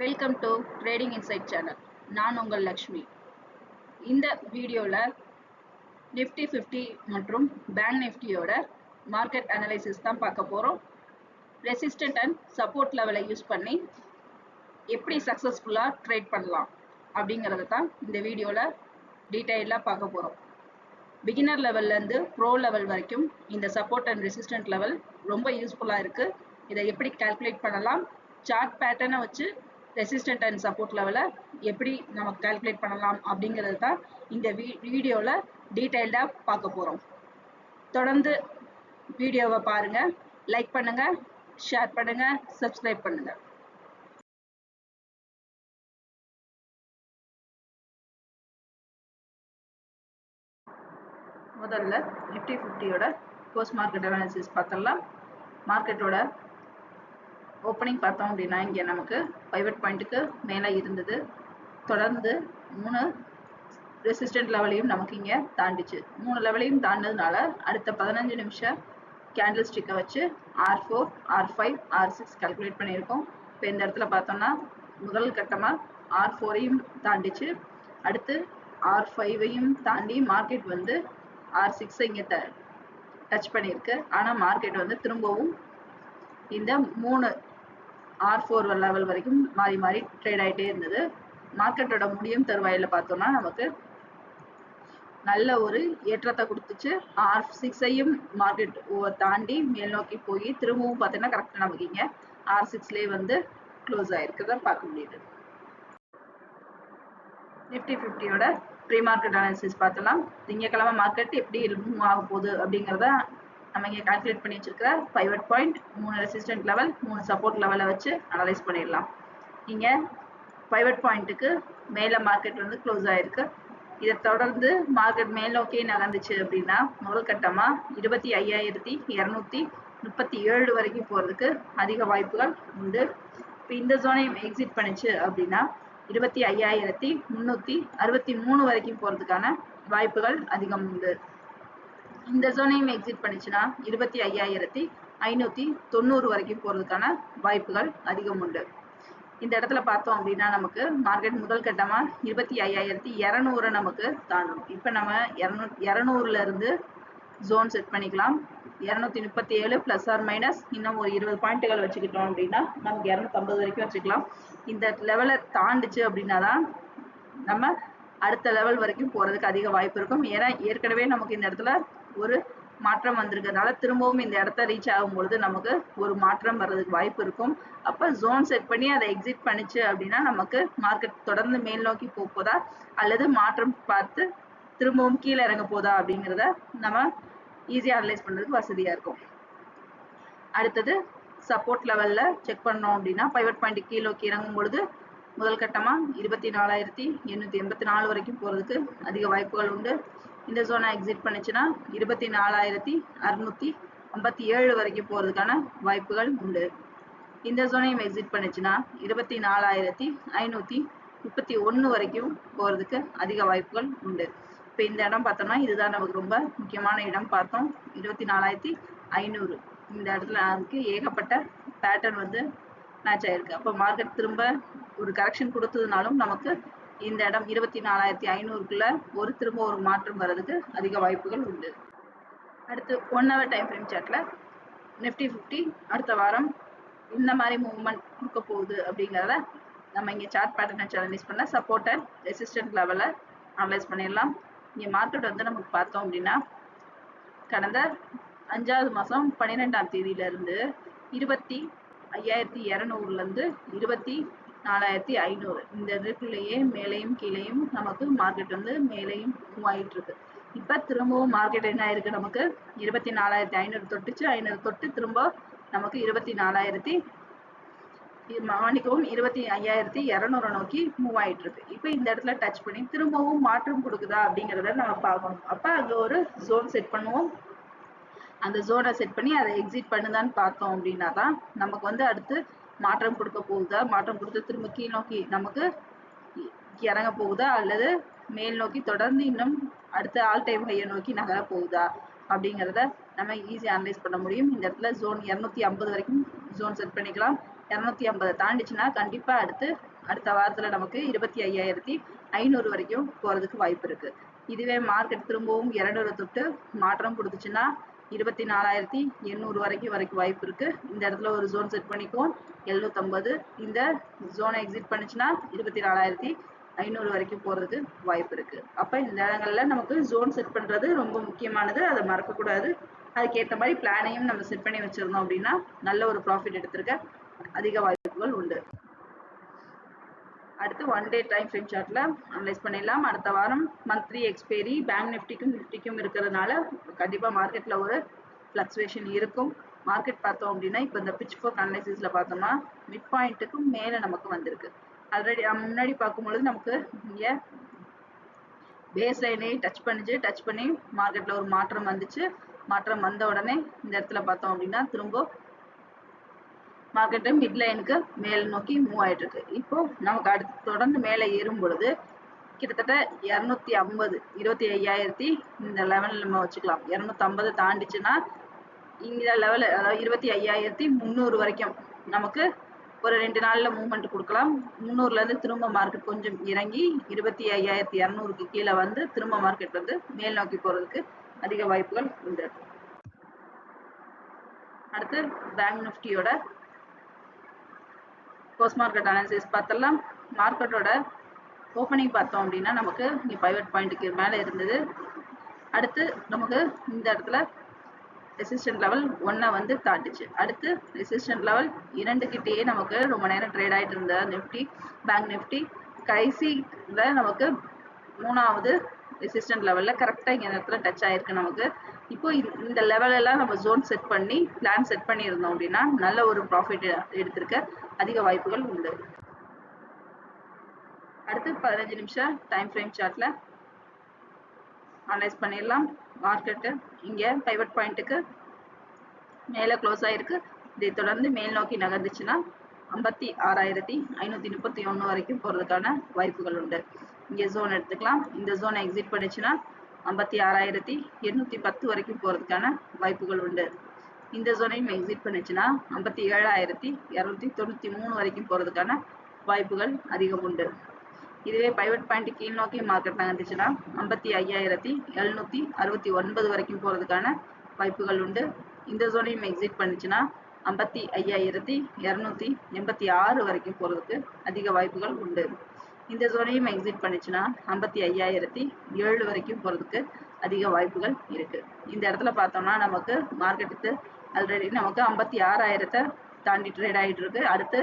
Welcome to trading insight channel நான் உங்கள் லக்ஷ்மி. இந்த வீடியோவில் நிஃப்டி ஃபிஃப்டி மற்றும் பேங்க் நிஃப்டியோட மார்க்கெட் அனலைசிஸ் தான் பார்க்க போகிறோம் ரெசிஸ்டன்ட் அண்ட் சப்போர்ட் லெவலை யூஸ் பண்ணி எப்படி சக்ஸஸ்ஃபுல்லாக ட்ரேட் பண்ணலாம் அப்படிங்கிறத தான் இந்த வீடியோவில் டீட்டெயிலாக பார்க்க போகிறோம் பிகினர் லெவல்லேருந்து ப்ரோ லெவல் வரைக்கும் இந்த சப்போர்ட் அண்ட் ரெசிஸ்டன்ட் லெவல் ரொம்ப யூஸ்ஃபுல்லாக இருக்குது இதை எப்படி கால்குலேட் பண்ணலாம்? சார்ட் பேட்டர்னை வச்சு ரெசிஸ்டன்ட் அண்ட் சப்போர்ட் லெவலை எப்படி நம்ம கால்குலேட் பண்ணலாம் அப்படிங்கிறது தான் இந்த வீ வீடியோவில் டீட்டெயில்டாக பார்க்க போகிறோம் தொடர்ந்து வீடியோவை பாருங்கள் லைக் பண்ணுங்கள் ஷேர் பண்ணுங்கள் சப்ஸ்கிரைப் பண்ணுங்கள் முதல்ல நிஃப்டி ஃபிஃப்டியோட போஸ்ட் மார்க்கெட் அனாலிசிஸ் பார்த்துடலாம். மார்க்கெட்டோட ஓப்பனிங் பார்த்தோம் அப்படின்னா இங்கே நமக்கு பைவட் பாயிண்ட்டுக்கு மேலே இருந்தது. தொடர்ந்து மூணு ரெசிஸ்டன்ட் லெவலையும் நமக்கு இங்கே தாண்டிச்சு. மூணு லெவலையும் தாண்டினதுனால அடுத்த பதினஞ்சு நிமிஷம் கேண்டில் ஸ்டிக்கை வச்சு R four R five R six calculate பண்ணியிருக்கோம். இப்போ இந்த இடத்துல பார்த்தோம்னா முதல் கட்டமாக ஆர் ஃபோரையும் தாண்டிச்சு. அடுத்து ஆர் ஃபைவையும் தாண்டி மார்க்கெட் வந்து ஆர் சிக்ஸை இங்கே ட டச் பண்ணியிருக்கு. ஆனால் மார்க்கெட் வந்து திரும்பவும் இந்த மூணு ஆர் ஃபோர் லெவல் வரைக்கும் மாறி மாறி ட்ரேட் ஆகிட்டே இருந்தது. மார்க்கெட்டோட முடியும் தருவாயில் பார்த்தோம்னா நமக்கு நல்ல ஒரு ஏற்றத்தை கொடுத்துச்சு. ஆர் சிக்ஸையும் மார்க்கெட் தாண்டி மேல் நோக்கி போய் திரும்பவும் பார்த்தீங்கன்னா கரெக்டாக நமக்கு இங்கே ஆர் சிக்ஸ்லேயே வந்து க்ளோஸ் ஆகிருக்கிறத பார்க்க முடியுது. நிஃப்டி ஃபிஃப்டியோட ப்ரீ மார்க்கெட் அனாலிசிஸ் பார்த்தலாம் திங்கக்கிழமை மார்க்கெட் எப்படி மூவ் ஆக போகுது அப்படிங்கிறத நம்ம இங்கே கால்குலேட் பண்ணி வச்சிருக்கிற பைவட் பாயிண்ட் மூணு ரெசிஸ்டன்ட் லெவல் மூணு சப்போர்ட் லெவலை வச்சு அனலைஸ் பண்ணிடலாம். இங்கே பைவட் பாயிண்ட்டுக்கு மேலே மார்க்கெட் வந்து க்ளோஸ் ஆகிருக்கு இதை தொடர்ந்து மார்க்கெட் மேல் நோக்கி நகர்ந்துச்சு அப்படின்னா முதல் கட்டமாக இருபத்தி ஐயாயிரத்தி இரநூத்தி முப்பத்தி ஏழு வரைக்கும் போகிறதுக்கு அதிக வாய்ப்புகள் உண்டு. இப்போ இந்த ஜோனையும் எக்ஸிட் பண்ணிச்சு அப்படின்னா இருபத்தி ஐயாயிரத்தி முந்நூற்றி அறுபத்தி மூணு வரைக்கும் போகிறதுக்கான வாய்ப்புகள் அதிகம் உண்டு. இந்த ஜோனையும் எக்ஸிட் பண்ணிச்சுன்னா இருபத்தி ஐயாயிரத்தி ஐநூற்றி தொண்ணூறு வரைக்கும் போகிறதுக்கான வாய்ப்புகள் அதிகம் உண்டு. இந்த இடத்துல பார்த்தோம் அப்படின்னா நமக்கு மார்க்கெட் முதல் கட்டமாக இருபத்தி ஐயாயிரத்தி இரநூறு நமக்கு தாண்டும். இப்போ நம்ம இரநூ இரநூறுல இருந்து ஜோன் செட் பண்ணிக்கலாம். இரநூத்தி முப்பத்தி ஏழு ப்ளஸ் ஆர் மைனஸ் இன்னும் ஒரு இருபது பாயிண்ட்டுகள் வச்சுக்கிட்டோம் அப்படின்னா நமக்கு இரநூத்தம்பது வரைக்கும் வச்சுக்கலாம். இந்த லெவலை தாண்டுச்சு அப்படின்னா தான் நம்ம அடுத்த லெவல் வரைக்கும் போகிறதுக்கு அதிக வாய்ப்பு இருக்கும். ஏன்னா ஏற்கனவே நமக்கு இந்த இடத்துல ஒரு மாற்றம் வந்திருக்கிறதுனால திரும்பவும் இந்த இடத்த ரீச் ஆகும்பொழுது நமக்கு ஒரு மாற்றம் வர்றதுக்கு வாய்ப்பு இருக்கும். அப்போ ஜோன் செட் பண்ணி அதை எக்ஸிட் பண்ணிச்சு அப்படின்னா நமக்கு மார்க்கெட் தொடர்ந்து மேல் நோக்கி போக போதா அல்லது மாற்றம் பார்த்து திரும்பவும் கீழே இறங்க போதா அப்படிங்கிறத நம்ம ஈஸியாக அனலைஸ் பண்ணுறதுக்கு வசதியாக இருக்கும். அடுத்தது சப்போர்ட் லெவலில் செக் பண்ணோம் அப்படின்னா பைவட் பாயிண்ட் கீழே நோக்கி இறங்கும் பொழுது முதல் கட்டமாக இருபத்தி நாலாயிரத்தி எண்ணூற்றி எண்பத்தி நாலு வரைக்கும் போகிறதுக்கு அதிக வாய்ப்புகள் உண்டு. இந்த ஜோனை எக்ஸிட் பண்ணுச்சுன்னா இருபத்தி நாலாயிரத்தி அறுநூத்தி ஐம்பத்தி ஏழு வரைக்கும் போகிறதுக்கான வாய்ப்புகள் உண்டு. இந்த ஜோனையும் எக்ஸிட் பண்ணுச்சுன்னா இருபத்தி நாலாயிரத்தி ஐநூற்றி முப்பத்தி ஒன்று வரைக்கும் போகிறதுக்கு அதிக வாய்ப்புகள் உண்டு. இப்போ இந்த இடம் பார்த்தோம்னா இதுதான் நமக்கு ரொம்ப முக்கியமான இடம். பார்த்தோம். இருபத்தி நாலாயிரத்தி ஐநூறு. இந்த இடத்துல அதுக்கு ஏகப்பட்ட பேட்டர்ன் வந்து மேட்ச் ஆயிருக்கு. அப்போ மார்க்கெட் திரும்ப ஒரு கரெக்ஷன் கொடுத்ததுனாலும் நமக்கு இந்த இடம் இருபத்தி நாலாயிரத்தி ஐநூறுக்குள்ள ஒரு திரும்ப ஒரு மாற்றம் வர்றதுக்கு அதிக வாய்ப்புகள் உண்டு. அடுத்து ஒன் ஹவர் டைம் ஃப்ரேம் சார்ட்ல நிஃப்டி ஃபிஃப்டி அடுத்த வாரம் இந்த மாதிரி மூவ்மெண்ட் கொடுக்க போகுது அப்படிங்கிறத நம்ம இங்கே சார்ட் பேட்டர்னை வச்சு அனலைஸ் பண்ண சப்போர்ட்டர் ரெசிஸ்டன்ட் லெவலில் அனலைஸ் பண்ணிடலாம். இங்கே மார்க்கெட் வந்து நமக்கு பார்த்தோம் அப்படின்னா கடந்த அஞ்சாவது மாதம் பன்னிரெண்டாம் தேதியிலேருந்து இருபத்தி ஐயாயிரத்தி இரநூறுலேருந்து இருபத்தி நாலாயிரத்தி ஐநூறு. இந்த இதுக்குள்ளேயே மேலேயும் கீழேயும் நமக்கு மார்க்கெட் வந்து மேலேயும் மூவ் ஆகிட்டு இருக்கு இப்போ திரும்பவும் மார்க்கெட் என்ன ஆயிருக்கு நமக்கு? இருபத்தி நாலாயிரத்தி ஐநூறு தொட்டுச்சு. ஐநூறு தொட்டு திரும்ப நமக்கு இருபத்தி நாலாயிரத்தி மன்னிக்கவும் இருபத்தி ஐயாயிரத்தி இரநூறு நோக்கி மூவ் ஆயிட்டு இருக்கு இப்போ இந்த இடத்துல டச் பண்ணி திரும்பவும் மாற்றம் கொடுக்குதா அப்படிங்கிறத நம்ம பார்க்கணும். அப்போ அங்கே ஒரு ஜோன் செட் பண்ணுவோம். அந்த ஜோனை செட் பண்ணி அதை எக்ஸிட் பண்ணுதான்னு பார்த்தோம் அப்படின்னா தான் நமக்கு வந்து அடுத்து மாற்றம் கொடுக்க போகுதா? மாற்றம் கொடுத்து திரும்ப கீழ் நோக்கி நமக்கு இறங்க போகுதா? அல்லது மேல் நோக்கி தொடர்ந்து இன்னும் அடுத்த ஆல் டைம் ஹையை நோக்கி நகர போகுதா? அப்படிங்கிறத நம்ம ஈஸியாக அனலைஸ் பண்ண முடியும். இந்த இடத்துல ஜோன் இரநூத்தி ஐம்பது வரைக்கும் ஜோன் செட் பண்ணிக்கலாம். இரநூத்தி ஐம்பதை தாண்டிச்சுன்னா கண்டிப்பா அடுத்து அடுத்த வாரத்துல நமக்கு இருபத்தி ஐயாயிரத்தி ஐநூறு வரைக்கும் போறதுக்கு வாய்ப்பு இருக்கு. இதுவே மார்க்கெட் திரும்பவும் இரநூறு தொட்டு மாற்றம் கொடுத்துச்சுன்னா இருபத்தி நாலாயிரத்தி எண்ணூறு வரைக்கும் வரைக்கும் வாய்ப்பு இருக்கு. இந்த இடத்துல ஒரு ஜோன் செட் பண்ணிக்குவோம். எழுநூத்தம்பது. இந்த ஜோனை எக்ஸிட் பண்ணுச்சுன்னா இருபத்தி நாலாயிரத்தி ஐநூறு வரைக்கும் போறதுக்கு வாய்ப்பு இருக்கு. அப்ப இந்த இடங்கள்ல நமக்கு ஜோன் செட் பண்றது ரொம்ப முக்கியமானது. அதை மறக்கக்கூடாது. அதுக்கேற்ற மாதிரி பிளானையும் நம்ம செட் பண்ணி வச்சிருந்தோம் அப்படின்னா நல்ல ஒரு ப்ராஃபிட் எடுத்திருக்க அதிக வாய்ப்புகள் உண்டு. அடுத்து ஒன் டே டைம் ஃப்ரேம் சார்ட்ல அனலைஸ் பண்ணிடலாம். அடுத்த வாரம் மந்த்லி எக்ஸ்பைரி பேங்க் நிஃப்டிக்கும் நிஃப்டிக்கும் இருக்கிறதுனால கண்டிப்பா மார்க்கெட்ல ஒரு ஃபிளக்சுவேஷன் இருக்கும். மார்க்கெட் பார்த்தோம் அப்படின்னா இப்போ இந்த பிச் ஃபோக் அனலைசிஸ்ல பார்த்தோம்னா மிட் பாயிண்ட்டுக்கும் மேலே நமக்கு வந்திருக்கு. ஆல்ரெடி முன்னாடி பார்க்கும்பொழுது நமக்கு இங்கே பேஸ் லைனை டச் பண்ணிச்சு. டச் பண்ணி மார்க்கெட்ல ஒரு மாற்றம் வந்துச்சு. மாற்றம் வந்த உடனே இந்த இடத்துல பார்த்தோம் அப்படின்னா திரும்ப மார்க்கெட்டு மிட் லைனுக்கு மேல் நோக்கி மூவ் ஆயிட்டு இருக்கு இப்போ நமக்கு அடுத்து தொடர்ந்து மேலே ஏறும் பொழுது கிட்டத்தட்ட இரநூத்தி ஐம்பது இருபத்தி ஐயாயிரத்தி இந்த லெவலில் நம்ம வச்சுக்கலாம். இரநூத்தி ஐம்பது தாண்டிச்சுன்னா இந்த லெவல் அதாவது இருபத்தி ஐயாயிரத்தி முந்நூறு வரைக்கும் நமக்கு ஒரு ரெண்டு நாளில் மூவ்மெண்ட் கொடுக்கலாம். முந்நூறுல இருந்து திரும்ப மார்க்கெட் கொஞ்சம் இறங்கி இருபத்தி ஐயாயிரத்தி இரநூறுக்கு கீழே வந்து திரும்ப மார்க்கெட் வந்து மேல் நோக்கி போகிறதுக்கு அதிக வாய்ப்புகள் உண்டு. அடுத்து பேங்க் நிஃப்டியோட போஸ்ட் மார்க்கெட் அனாலிசிஸ் பார்த்தெல்லாம் மார்க்கெட்டோட ஓப்பனிங் பார்த்தோம் அப்படின்னா நமக்கு இங்கே பைவட் பாயிண்ட்டுக்கு மேலே இருந்தது. அடுத்து நமக்கு இந்த இடத்துல ரெசிஸ்டன்ட் லெவல் ஒன்றை வந்து தாட்டுச்சு அடுத்து ரெசிஸ்டன்ட் லெவல் இரண்டுக்கிட்டேயே நமக்கு ரொம்ப நேரம் ட்ரேட் ஆகிட்டு இருந்த நிஃப்டி பேங்க் நிஃப்டி கடைசியில் நமக்கு மூணாவது ரெசிஸ்டன்ட் லெவலில் கரெக்டாக இங்கே இடத்துல டச் ஆயிருக்கு நமக்கு. இப்போ இந்த லெவலெல்லாம் நம்ம ஜோன் செட் பண்ணி பிளான் செட் பண்ணியிருந்தோம் அப்படின்னா நல்ல ஒரு ப்ராஃபிட் எடுத்திருக்க அதிக வாய்ப்புகள் உண்டு. அடுத்து பதினஞ்சு நிமிஷம் டைம் ஃப்ரேம் சார்ட்ல அனலைஸ் பண்ணிடலாம். மார்க்கெட்டு இங்கே பைவட் பாயிண்ட்டுக்கு மேலே க்ளோஸ் ஆயிருக்கு. இதை தொடர்ந்து மேல் நோக்கி நகர்ந்துச்சுன்னா ஐம்பத்தி ஆறாயிரத்தி ஐநூற்றி முப்பத்தி ஒன்று வரைக்கும் போகிறதுக்கான வாய்ப்புகள் உண்டு. இங்கே ஜோன் எடுத்துக்கலாம். இந்த ஜோனை எக்ஸிட் பண்ணிச்சுன்னா ஐம்பத்தி ஆறாயிரத்தி எண்ணூற்றி பத்து வரைக்கும் போகிறதுக்கான வாய்ப்புகள் உண்டு. இந்த ஜோனையும் எக்ஸிட் பண்ணிச்சுன்னா ஐம்பத்தி ஏழாயிரத்தி இரநூத்தி தொண்ணூற்றி மூணு வரைக்கும் போகிறதுக்கான வாய்ப்புகள் அதிகம் உண்டு. இதுவே பைவட் பாயிண்ட் கீழ் நோக்கி மார்க்கெட் நகர்ந்துச்சுன்னா ஐம்பத்தி ஐயாயிரத்தி எழுநூற்றி அறுபத்தி ஒன்பது வரைக்கும் போகிறதுக்கான வாய்ப்புகள் உண்டு. இந்த ஜோனையும் எக்ஸிட் பண்ணுச்சுன்னா ஐம்பத்தி ஐயாயிரத்தி இரநூத்தி எண்பத்தி ஆறு வரைக்கும் போகிறதுக்கு அதிக வாய்ப்புகள் உண்டு. இந்த ஜோனையும் எக்ஸிட் பண்ணிச்சுன்னா ஐம்பத்தி ஐயாயிரத்தி ஏழு வரைக்கும் போகிறதுக்கு அதிக வாய்ப்புகள் இருக்கு. இந்த இடத்துல பார்த்தோம்னா நமக்கு மார்க்கெட்டுக்கு ஆல்ரெடி நமக்கு ஐம்பத்தி ஆறாயிரத்தை தாண்டி ட்ரேட் ஆகிட்டு இருக்கு. அடுத்து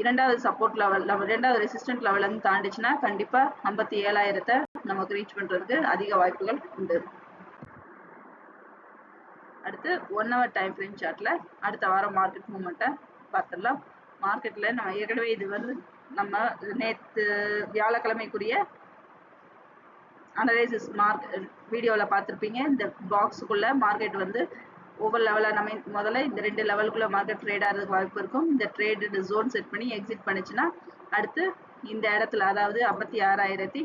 இரண்டாவது சப்போர்ட் லெவல் நம்ம ரெண்டாவது ரெசிஸ்டன்ட் லெவல் வந்து தாண்டிச்சுன்னா கண்டிப்பா ஐம்பத்தி ஏழாயிரத்தை நமக்கு ரீச் பண்றதுக்கு அதிக வாய்ப்புகள் உண்டு. அடுத்து ஒன் ஹவர் டைம் ஃப்ரேம் சார்ட்ல அடுத்த வாரம் மார்க்கெட் மூமெண்ட்டை பார்த்துடலாம். மார்க்கெட்ல நம்ம ஏற்கனவே இது வந்து நம்ம நேற்று வியாழக்கிழமைக்குரிய அனலைசிஸ் மார்க் வீடியோவில் பார்த்துருப்பீங்க. இந்த பாக்ஸுக்குள்ள மார்க்கெட் வந்து ஒவ்வொரு லெவலாக நம்ம முதல்ல இந்த ரெண்டு லெவலுக்குள்ள மார்க்கெட் ட்ரேட் ஆகிறதுக்கு வாய்ப்பு இருக்கும். இந்த ட்ரேடு ஜோன் செட் பண்ணி எக்ஸிட் பண்ணுச்சுன்னா அடுத்து இந்த இடத்துல அதாவது ஐம்பத்தி ஆறாயிரத்தி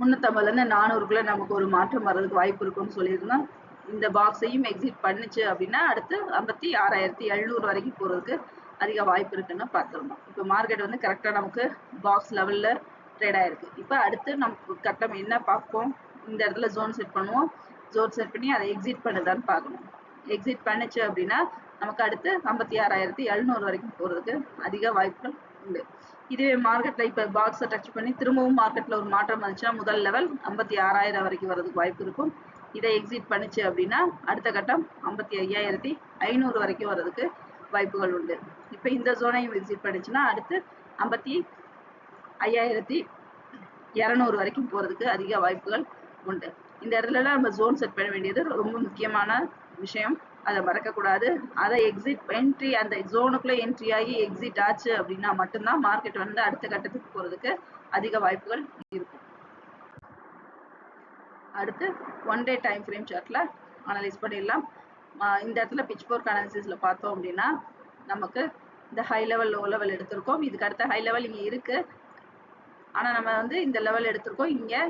முந்நூற்றம்பதுலேருந்து நானூறுக்குள்ள நமக்கு ஒரு மாற்றம் வர்றதுக்கு வாய்ப்பு இருக்கும்னு சொல்லியிருந்தோம். இந்த பாக்ஸையும் எக்ஸிட் பண்ணுச்சு அப்படின்னா அடுத்து ஐம்பத்தி ஆறாயிரத்தி எழுநூறு வரைக்கும் போகிறதுக்கு அதிக வாய்ப்பு இருக்குன்னு பார்த்துருந்தோம். இப்போ மார்க்கெட் வந்து கரெக்டாக நமக்கு பாக்ஸ் லெவலில் ட்ரேட் ஆயிருக்கு. இப்போ அடுத்து நமக்கு கட்டம் என்ன பார்ப்போம்? இந்த இடத்துல ஜோன் செட் பண்ணுவோம். ஜோன் செட் பண்ணி அதை எக்ஸிட் பண்ணுதான்னு பார்க்கணும். எக்ஸிட் பண்ணுச்சு அப்படின்னா நமக்கு அடுத்து ஐம்பத்தி ஆறாயிரத்தி எழுநூறு வரைக்கும் போகிறதுக்கு அதிக வாய்ப்புகள் உண்டு. இதுவே மார்க்கெட்டில் இப்போ பாக்ஸை டச் பண்ணி திரும்பவும் மார்க்கெட்டில் ஒரு மாற்றம் வந்துச்சுன்னா முதல் லெவல் ஐம்பத்தி ஆறாயிரம் வரைக்கும் வரதுக்கு வாய்ப்பு இருக்கும். இதை எக்ஸிட் பண்ணுச்சு அப்படின்னா அடுத்த கட்டம் ஐம்பத்தி ஐயாயிரத்தி ஐநூறு வரைக்கும் வரதுக்கு வாய்ப்புகள் உண்டு. இப்போ இந்த ஜோனையும் விசிட் பண்ணிச்சுன்னா அடுத்து ஐம்பத்தி ஐயாயிரத்தி இரநூறு வரைக்கும் போகிறதுக்கு அதிக வாய்ப்புகள் உண்டு. இந்த இடத்துல நம்ம ஜோன் செட் பண்ண வேண்டியது ரொம்ப முக்கியமான விஷயம். அதை மறக்கக்கூடாது. அதை எக்ஸிட் என்ட்ரி அந்த ஜோனுக்குள்ளே என்ட்ரி ஆகி எக்ஸிட் ஆச்சு அப்படின்னா மட்டும்தான் மார்க்கெட் வந்து அடுத்த கட்டத்துக்கு போகிறதுக்கு அதிக வாய்ப்புகள் இருக்கும். அடுத்து ஒன் டே டைம் ஃப்ரேம் சார்ட்டில் அனலைஸ் பண்ணிடலாம். இந்த இடத்துல பிச் போர்க் அனாலிசிஸில் பார்த்தோம் அப்படின்னா நமக்கு இந்த ஹை லெவல் லோ லெவல் எடுத்திருக்கோம். இதுக்கு அடுத்த ஹை லெவல் இங்கே இருக்கு. ஆனால் நம்ம வந்து இந்த லெவல் எடுத்திருக்கோம். இங்கே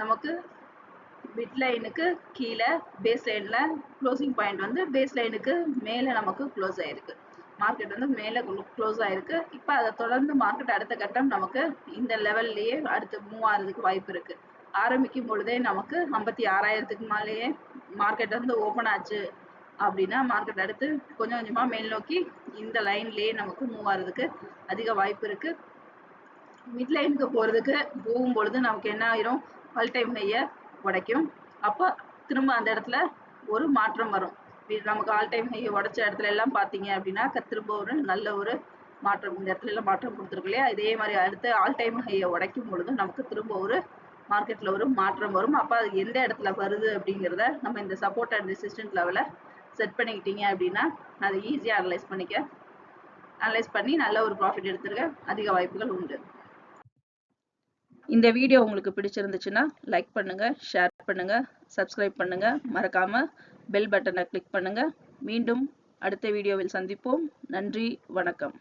நமக்கு மிட் லைனுக்கு கீழே பேஸ் லைன்ல க்ளோசிங் பாயிண்ட் வந்து பேஸ் லைனுக்கு மேலே நமக்கு க்ளோஸ் ஆயிருக்கு. மார்க்கெட் வந்து மேலே க்ளோஸ் ஆயிருக்கு. இப்போ அதை தொடர்ந்து மார்க்கெட் அடுத்த கட்டம் நமக்கு இந்த லெவல்லையே அடுத்து மூவ் ஆகிறதுக்கு வாய்ப்பு இருக்கு. ஆரம்பிக்கும் பொழுதே நமக்கு ஐம்பத்தி ஆறாயிரத்துக்கு மேலேயே மார்க்கெட் வந்து ஓப்பன் ஆச்சு அப்படின்னா மார்க்கெட் அடுத்து கொஞ்சம் கொஞ்சமா மேல் நோக்கி இந்த லைன்லயே நமக்கு மூவ் ஆகிறதுக்கு அதிக வாய்ப்பு இருக்கு. மிட் லைனுக்கு போறதுக்கு போகும் பொழுது நமக்கு என்ன ஆயிரும்? ஆல் டைம் ஹைய உடைக்கும். அப்போ திரும்ப அந்த இடத்துல ஒரு மாற்றம் வரும். இது நமக்கு ஆல் டைம் ஹையை உடைச்ச இடத்துல எல்லாம் பார்த்தீங்க அப்படின்னா திரும்ப ஒரு நல்ல ஒரு மாற்றம். இந்த இடத்துல எல்லாம் மாற்றம் கொடுத்துருக்கு இல்லையா? இதே மாதிரி அடுத்து ஆல் டைம் ஹையை உடைக்கும் பொழுது நமக்கு திரும்ப ஒரு மார்க்கெட்ல ஒரு மாற்றம் வரும். அப்போ அது எந்த இடத்துல வருது அப்படிங்கிறத நம்ம இந்த சப்போர்ட் அண்ட் ரெசிஸ்டன்ட் லெவலை செட் பண்ணிக்கிட்டீங்க அப்படின்னா அதை ஈஸியாக அனலைஸ் பண்ணிக்க. அனலைஸ் பண்ணி நல்ல ஒரு ப்ராஃபிட் எடுத்துருக்க அதிக வாய்ப்புகள் உண்டு. இந்த வீடியோ உங்களுக்கு பிடிச்சிருந்துச்சுன்னா லைக் பண்ணுங்க ஷேர் பண்ணுங்க சப்ஸ்கிரைப் பண்ணுங்க. மறக்காம பெல் பட்டனை கிளிக் பண்ணுங்க. மீண்டும் அடுத்த வீடியோவில் சந்திப்போம். நன்றி வணக்கம்.